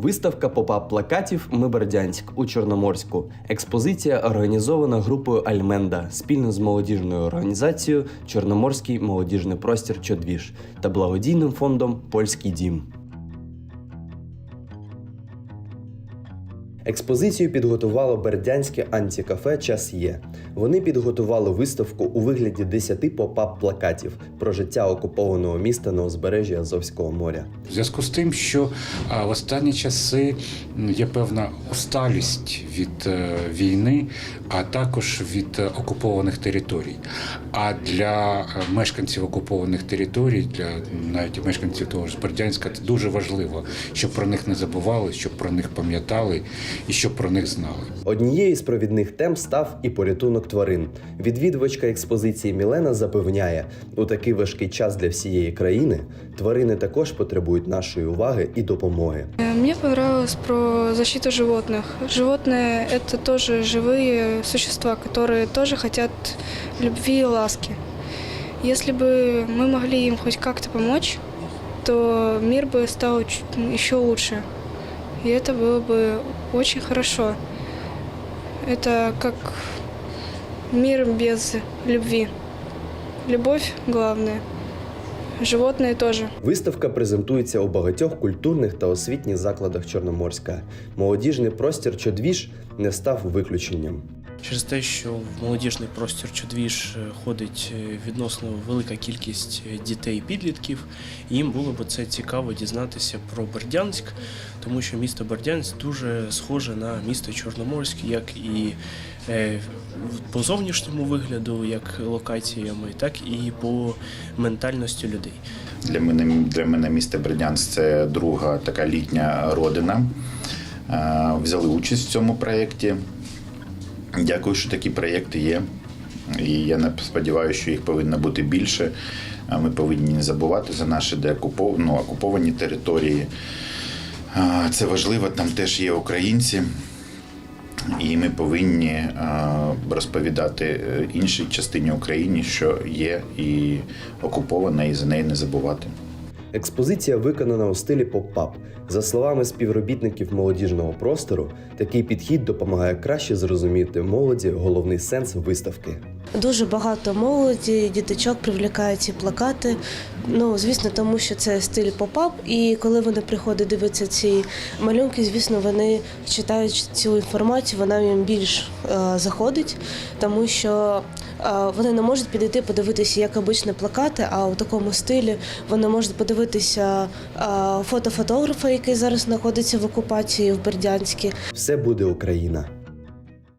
Виставка попап плакатів Ми Бердянськ у Чорноморську. Експозиція організована групою Альменда спільно з молодіжною організацією Чорноморський молодіжний простір Чодвіж та благодійним фондом Польський дім. Експозицію підготувало бердянське антикафе Час є. Вони підготували виставку у вигляді 10 попап плакатів про життя окупованого міста на узбережжі Азовського моря. В зв'язку з тим, що в останні часи є певна усталість від е, війни, а також від е, окупованих територій. А для е, мешканців окупованих територій, для навіть мешканців того ж Бердянська, це дуже важливо, щоб про них не забували, щоб про них пам'ятали і щоб про них знали. Однією з провідних тем став і порятунок тварин. Відвідувачка експозиції Мілена запевняє, у такий важкий час для всієї країни тварини також потребують нашої уваги і допомоги. Э, Мне понравилось про защиту животных. Животные – это тоже живые существа, которые тоже хотят любви и ласки. Если бы мы могли им хоть как-то помочь, то мир бы стал чуть- еще лучше. И это было бы очень хорошо. Это как мир без любви. Любовь главное. Животные тоже. Виставка презентується у багатьох культурних та освітніх закладах Чорноморська. Молодіжний простір Чодвіж не став виключенням. Через те, що в молодіжний простір Чудвіж е, ходить е, відносно велика кількість е, дітей і підлітків, їм було б це цікаво дізнатися про Бердянськ, тому що місто Бердянськ дуже схоже на місто Чорноморськ, як і по зовнішньому вигляду, як локаціями, так і по ментальності людей. Для мене, для мене місто Бердянськ це друга така літня родина. Взяли участь в цьому проєкті. Дякую, що такі проєкти є. І я сподіваюся, що їх повинно бути більше. Ми повинні не забувати за наші ну, окуповані території. Це важливо, там теж є українці. І ми повинні розповідати е, іншій частині України, що є і окупована, і за неї не забувати. Експозиція виконана у стилі поп-ап. За словами співробітників молодіжного простору, такий підхід допомагає краще зрозуміти молоді головний сенс виставки. Дуже багато молоді, діточок привлікають ці плакати. Ну, звісно, тому що це стиль поп-ап, і коли вони приходять дивитися ці малюнки, звісно, вони читають цю інформацію, вона їм більш е, заходить, тому що вони не можуть підійти подивитися як обичні плакати, а у такому стилі вони можуть подивитися е, фото фотографа, який зараз знаходиться в окупації в Бердянську, Все буде Україна.